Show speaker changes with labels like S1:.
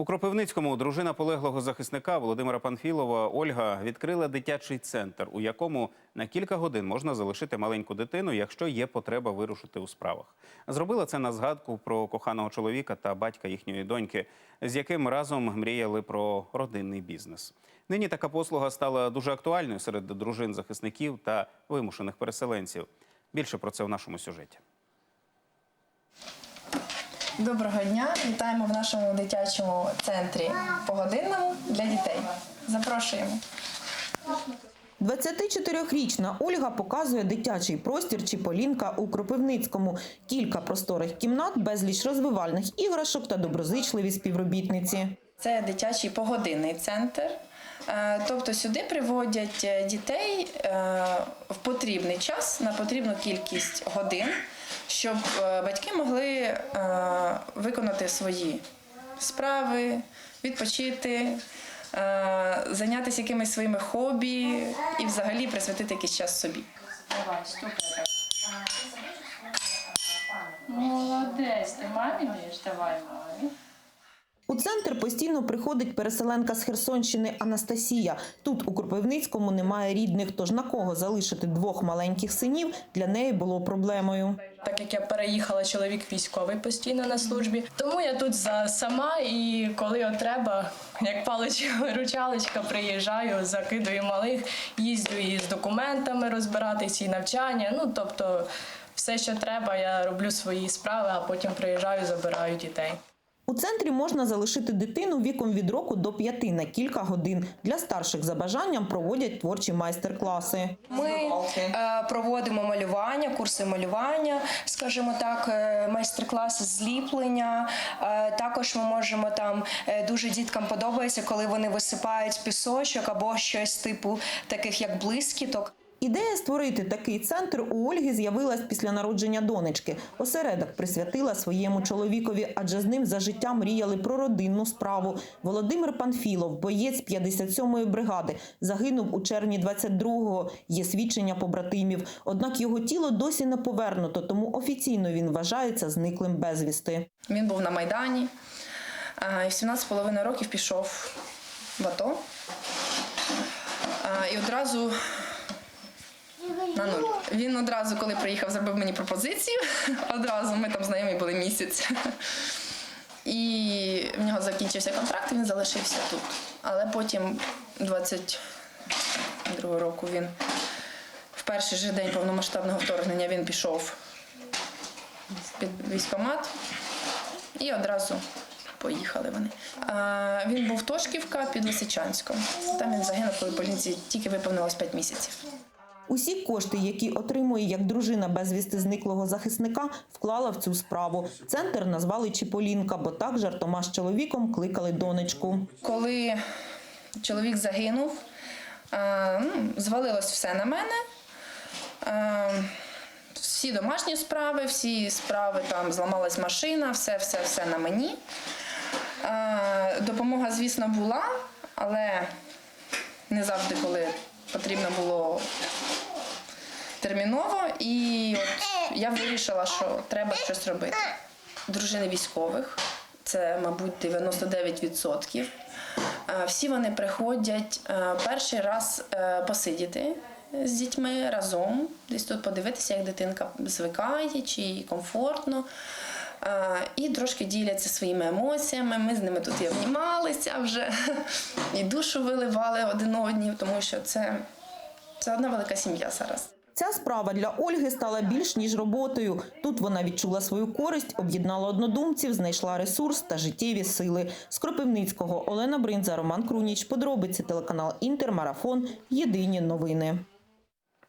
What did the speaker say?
S1: У Кропивницькому дружина полеглого захисника Володимира Панфілова Ольга відкрила дитячий центр, у якому на кілька годин можна залишити маленьку дитину, якщо є потреба вирушити у справах. Зробила це на згадку про коханого чоловіка та батька їхньої доньки, з яким разом мріяли про родинний бізнес. Нині така послуга стала дуже актуальною серед дружин захисників та вимушених переселенців. Більше про це в нашому сюжеті.
S2: Доброго дня! Вітаємо в нашому дитячому центрі погодинному для дітей. Запрошуємо.
S3: 24-річна Ольга показує дитячий простір Чіполінка у Кропивницькому. Кілька просторих кімнат, безліч розвивальних іграшок та доброзичливі співробітниці.
S2: Це дитячий погодинний центр. Е, Тобто сюди приводять е, дітей е, в потрібний час на потрібну кількість годин, щоб е, батьки могли е, виконати свої справи, відпочити, е, зайнятися якимись своїми хобі і взагалі присвятити якийсь час собі.
S4: Молодець, ти мамі даєш? Давай мамі.
S3: У центр постійно приходить переселенка з Херсонщини Анастасія. Тут у Кропивницькому немає рідних, тож на кого залишити двох маленьких синів для неї було проблемою.
S5: Так як я переїхала, чоловік військовий постійно на службі. Тому я тут за сама і коли от треба, як паличка-ручалочка, приїжджаю, закидую малих, їздю і з документами розбиратись, і навчання. Ну тобто, все, що треба, я роблю свої справи, а потім приїжджаю, забираю дітей.
S3: У центрі можна залишити дитину віком від року до п'яти на кілька годин. Для старших за бажанням проводять творчі майстер-класи.
S6: Ми е, проводимо малювання, курси малювання, скажімо так, е, майстер-класи зліплення. Е, також ми можемо там е, дуже діткам подобається, коли вони висипають пісочок або щось типу таких як блискіток.
S3: Ідея створити такий центр у Ольги з'явилась після народження донечки. Осередок присвятила своєму чоловікові, адже з ним за життя мріяли про родинну справу. Володимир Панфілов, боєць 57-ї бригади, загинув у червні 22-го. Є свідчення побратимів. Однак його тіло досі не повернуто, тому офіційно він вважається зниклим безвісти.
S2: Він був на Майдані і в 17,5 років пішов в АТО. І одразу на нуль. Він одразу, коли приїхав, зробив мені пропозицію. Одразу ми там знайомі були місяць. І в нього закінчився контракт, він залишився тут. Але потім, 22 року, він в перший же день повномасштабного вторгнення він пішов під військкомат і одразу поїхали вони. А, він був Тошківка під Лисичанськом. Там він загинув, коли поліції тільки виповнилось 5 місяців.
S3: Усі кошти, які отримує як дружина безвісти зниклого захисника, вклала в цю справу. Центр назвали Чіполінка, бо так жартома з чоловіком кликали донечку.
S2: Коли чоловік загинув, ну, звалилось все на мене. Всі домашні справи, всі справи там зламалась машина, все, все, все на мені. Допомога, звісно, була, але не завжди, коли потрібно було терміново. І от я вирішила, що треба щось робити. Дружини військових, це, мабуть, 99%. Е, Всі вони приходять е, перший раз е, посидіти з дітьми разом, десь тут подивитися, як дитинка звикає, чи їй комфортно. Е, І трошки діляться своїми емоціями. Ми з ними тут і обнімалися вже, і душу виливали один одні, тому що це, це одна велика сім'я зараз.
S3: Ця справа для Ольги стала більш ніж роботою. Тут вона відчула свою користь, об'єднала однодумців, знайшла ресурс та життєві сили. З Кропивницького Олена Бринза, Роман Круніч. Подробиці телеканал Інтер, Марафон. Єдині новини.